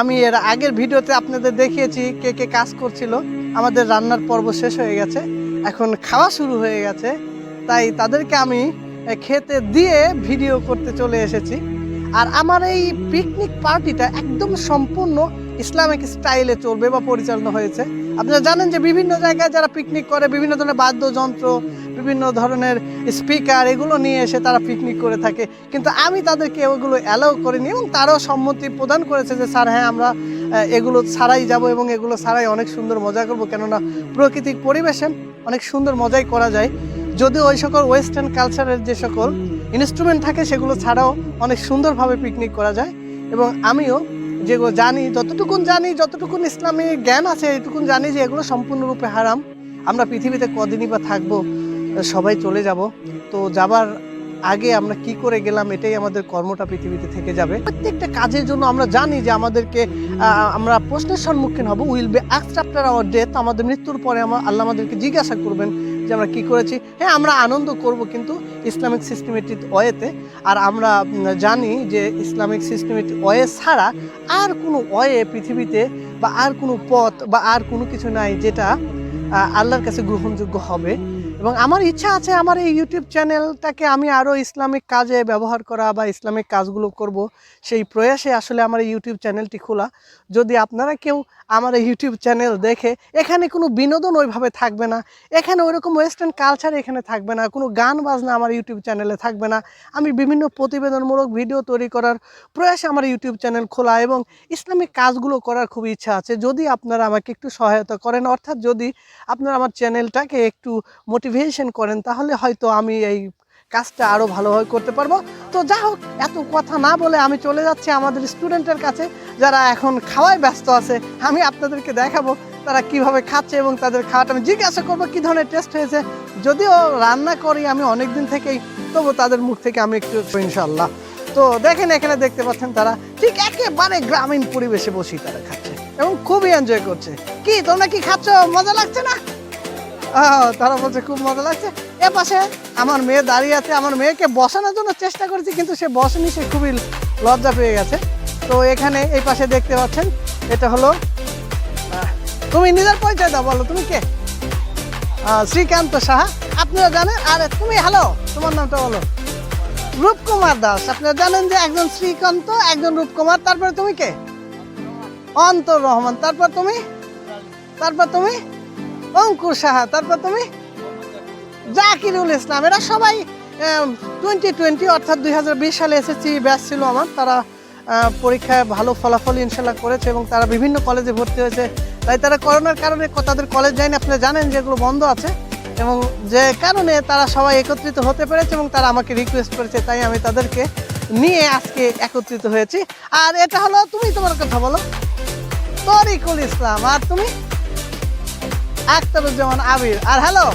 আমি এর আগের ভিডিওতে আপনাদের দেখিয়েছি কে কে কাজ করছিল। আমাদের রান্নার পর্ব শেষ হয়ে গেছে। এখন খাওয়া শুরু হয়ে গেছে। তাই তাদেরকে আমি খেতে দিয়ে ভিডিও করতে চলে এসেছি। আর আমার এই পিকনিক পার্টিটা একদম সম্পূর্ণ ইসলামিক স্টাইলে চলবে বা পরিচালনা হয়েছে। আপনারা জানেন যে বিভিন্ন জায়গায় যারা পিকনিক করে, বিভিন্ন ধরনের বাদ্যযন্ত্র, বিভিন্ন ধরনের স্পিকার এগুলো নিয়ে এসে তারা পিকনিক করে থাকে। কিন্তু আমি তাদেরকে ওগুলো অ্যালাউ করিনি এবং তারাও সম্মতি প্রদান করেছে যে, স্যার হ্যাঁ আমরা এগুলো ছাড়াই যাব এবং এগুলো ছাড়াই অনেক সুন্দর মজা করব। কেননা প্রাকৃতিক পরিবেশে অনেক সুন্দর মজাই করা যায়। যদিও ওই সকল ওয়েস্টার্ন কালচারের যে সকল ইনস্ট্রুমেন্ট থাকে, সেগুলো ছাড়াও অনেক সুন্দরভাবে পিকনিক করা যায়। এবং আমিও যেগুলো জানি, যতটুকুন জানি, যতটুকুন ইসলামী জ্ঞান আছে, এইটুকুন জানি যে এগুলো সম্পূর্ণরূপে হারাম। আমরা পৃথিবীতে কদিনই বা থাকব, সবাই চলে যাব। তো যাবার আগে আমরা কি করে গেলাম, এটাই আমাদের কর্মটা পৃথিবীতে থেকে যাবে। প্রত্যেকটা কাজের জন্য আমরা জানি যে আমাদেরকে আমরা প্রশ্নের সম্মুখীন হব। Will be after our death. আমাদের মৃত্যুর পরে আমার আল্লাহ আমাদেরকে জিজ্ঞাসা করবেন যে আমরা কী করেছি? হ্যাঁ আমরা আনন্দ করব কিন্তু ইসলামিক সিস্টেমেটিক ওয়েতে। আর আমরা জানি যে ইসলামিক সিস্টেমেটিক ওয়ে ছাড়া আর কোনো ওয়ে পৃথিবীতে বা আর কোনো পথ বা আর কোনো কিছু নাই যেটা আল্লাহর কাছে গ্রহণযোগ্য হবে। এবং আমার ইচ্ছা আছে আমার এই ইউটিউব চ্যানেলটাকে আমি আরও ইসলামিক কাজে ব্যবহার করা বা ইসলামিক কাজগুলো করব। সেই প্রয়াসে আসলে আমার এই ইউটিউব চ্যানেলটি খোলা। যদি আপনারা কেউ আমার এই ইউটিউব চ্যানেল দেখে, এখানে কোনো বিনোদন ওইভাবে থাকবে না, এখানে ওইরকম ওয়েস্টার্ন কালচার এখানে থাকবে না, কোনো গান বাজনা আমার ইউটিউব চ্যানেলে থাকবে না, আমি বিভিন্ন প্রতিবেদনমূলক ভিডিও তৈরি করার প্রয়াসে আমার ইউটিউব চ্যানেল খোলা এবং ইসলামিক কাজগুলো করার খুব ইচ্ছা আছে। যদি আপনারা আমাকে একটু সহায়তা করেন, অর্থাৎ যদি আপনারা আমার চ্যানেলটাকে একটু মোটিভেশন করেন, তাহলে হয়তো আমি এই কাজটা আরও ভালোভাবে করতে পারব। তো যা হোক, এত কথা না বলে আমি চলে যাচ্ছি আমাদের স্টুডেন্টের কাছে, যারা এখন খাওয়ায় ব্যস্ত আছে। আমি আপনাদেরকে দেখাবো তারা কীভাবে খাচ্ছে এবং তাদের খাওয়াটা। আমি জিজ্ঞাসা করব কী ধরনের টেস্ট হয়েছে। যদিও রান্না করি আমি অনেক দিন থেকেই, তবু তাদের মুখ থেকে আমি একটু ইনশাল্লাহ তো দেখেন এখানে দেখতে পাচ্ছেন তারা, ঠিক একেবারে গ্রামীণ পরিবেশে বসেই তারা খাচ্ছে এবং খুবই এনজয় করছে। কি, তোমরা কি খাচ্ছ? মজা লাগছে না? তারা বলছে, খুব মজা লাগছে। এ পাশে আমার মেয়ে দাঁড়িয়ে আছে। আমার মেয়েকে বসানোর জন্য চেষ্টা করেছি, কিন্তু সে বসেনি, সে খুবই লজ্জা পেয়ে গেছে। তো এখানে এই পাশে দেখতে পাচ্ছেন, এটা হলো তুমি নিজের পরিচয় দাও, বলো, তুমি কে? শ্রীকান্ত সাহা আপনারা জানেন? আর, তুমি, হ্যালো, তোমার নামটা বলো। রূপকুমার দাস আপনারা জানেন যে একজন শ্রীকান্ত, একজন রূপকুমার, তারপরে তুমি কে? অন্তর রহমান, তারপর তুমি? তারপর তুমি? অঙ্কুর সাহা, তারপর তুমি? জাকিরুল ইসলাম, এরা সবাই টোয়েন্টি টোয়েন্টি অর্থাৎ দু হাজার বিশ সালে এসএসসি ব্যাচ ছিল আমার। তারা পরীক্ষায় ভালো ফলাফল ইনশাল্লাহ করেছে এবং তারা বিভিন্ন কলেজে ভর্তি হয়েছে। তাই তারা করোনার কারণে তাদের কলেজ যায়নি আপনারা জানেন যেগুলো বন্ধ আছে এবং যে কারণে তারা সবাই একত্রিত হতে পেরেছে এবং তারা আমাকে রিকোয়েস্ট করেছে, তাই আমি তাদেরকে নিয়ে আজকে একত্রিত হয়েছি। আর এটা হলো, তুমি তোমার কথা বলো, তরিকুল ইসলাম, আর তুমি? আখতারুজ্জামান আবির। আর হ্যালো?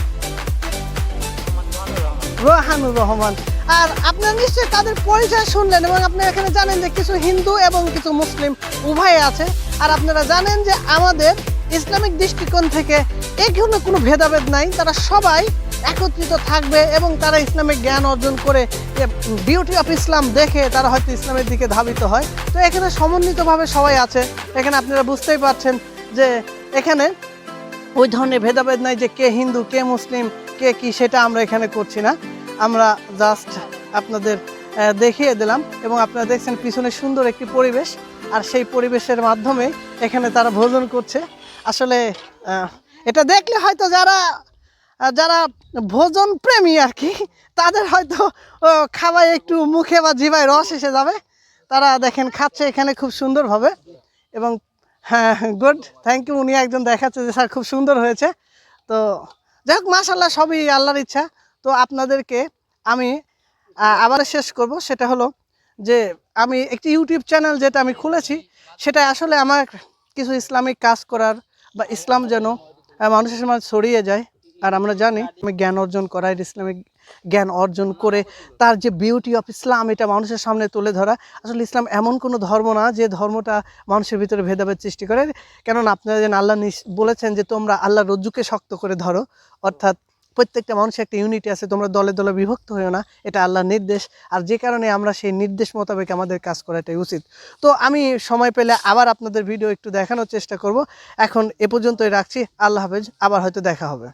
রোহানুর রহমান। আর আপনারা নিশ্চয়ই তাদের পরিচয় শুনলেন এবং আপনারা এখানে জানেন যে কিছু হিন্দু এবং কিছু মুসলিম উভয় আছে। আর আপনারা জানেন যে আমাদের ইসলামিক দৃষ্টিকোণ থেকে এখানে কোনো ভেদাভেদ নাই। তারা সবাই একত্রিত থাকবে এবং তারা ইসলামিক জ্ঞান অর্জন করে বিউটি অফ ইসলাম দেখে তারা হয়তো ইসলামের দিকে ধাবিত হয়। তো এখানে সমন্বিতভাবে সবাই আছে। এখানে আপনারা বুঝতেই পারছেন যে এখানে ওই ধরনের ভেদাভেদ নাই যে কে হিন্দু, কে মুসলিম, কে কি, সেটা আমরা এখানে করছি না। আমরা জাস্ট আপনাদের দেখিয়ে দিলাম এবং আপনারা দেখছেন পিছনে সুন্দর একটি পরিবেশ, আর সেই পরিবেশের মাধ্যমে এখানে তারা ভোজন করছে। আসলে এটা দেখলে হয়তো যারা যারা ভোজন প্রেমী আর কি, তাদের হয়তো খাওয়ায় একটু মুখে বা জিভায় রস এসে যাবে। তারা দেখেন খাচ্ছে এখানে খুব সুন্দরভাবে এবং হ্যাঁ গুড থ্যাংক ইউ উনি একজন দেখাচ্ছে যে, স্যার, খুব সুন্দর হয়েছে। তো যাই হোক মাশাল্লাহ সবই আল্লাহর ইচ্ছা। তো আপনাদেরকে আমি আবার শেষ করব। সেটা হলো যে, আমি একটি ইউটিউব চ্যানেল যেটা আমি খুলেছি সেটা আসলে আমার কিছু ইসলামিক কাজ করার বা ইসলাম যেন মানুষের সমাজ ছড়িয়ে যায়। আর আমরা জানি আমি জ্ঞান অর্জন করার ইসলামিক জ্ঞান অর্জন করে তার যে বিউটি অফ ইসলাম এটা মানুষের সামনে তুলে ধরা। আসলে ইসলাম এমন কোনো ধর্ম না যে ধর্মটা মানুষের ভিতরে ভেদাভেদ সৃষ্টি করে। কেননা আপনারা যেন আল্লাহ বলেছেন যে তোমরা আল্লাহ রজ্জুকে শক্ত করে ধরো। অর্থাৎ প্রত্যেকটা মানুষের একটা ইউনিটি আছে, তোমরা দলে দলে বিভক্ত হয়েও না। এটা আল্লাহর নির্দেশ। আর যে কারণে আমরা সেই নির্দেশ মোতাবেক আমাদের কাজ করাটাই উচিত। তো আমি সময় পেলে আবার আপনাদের ভিডিও একটু দেখানোর চেষ্টা করব। এখন এ পর্যন্তই রাখছি। আল্লাহ হাফেজ। আবার হয়তো দেখা হবে।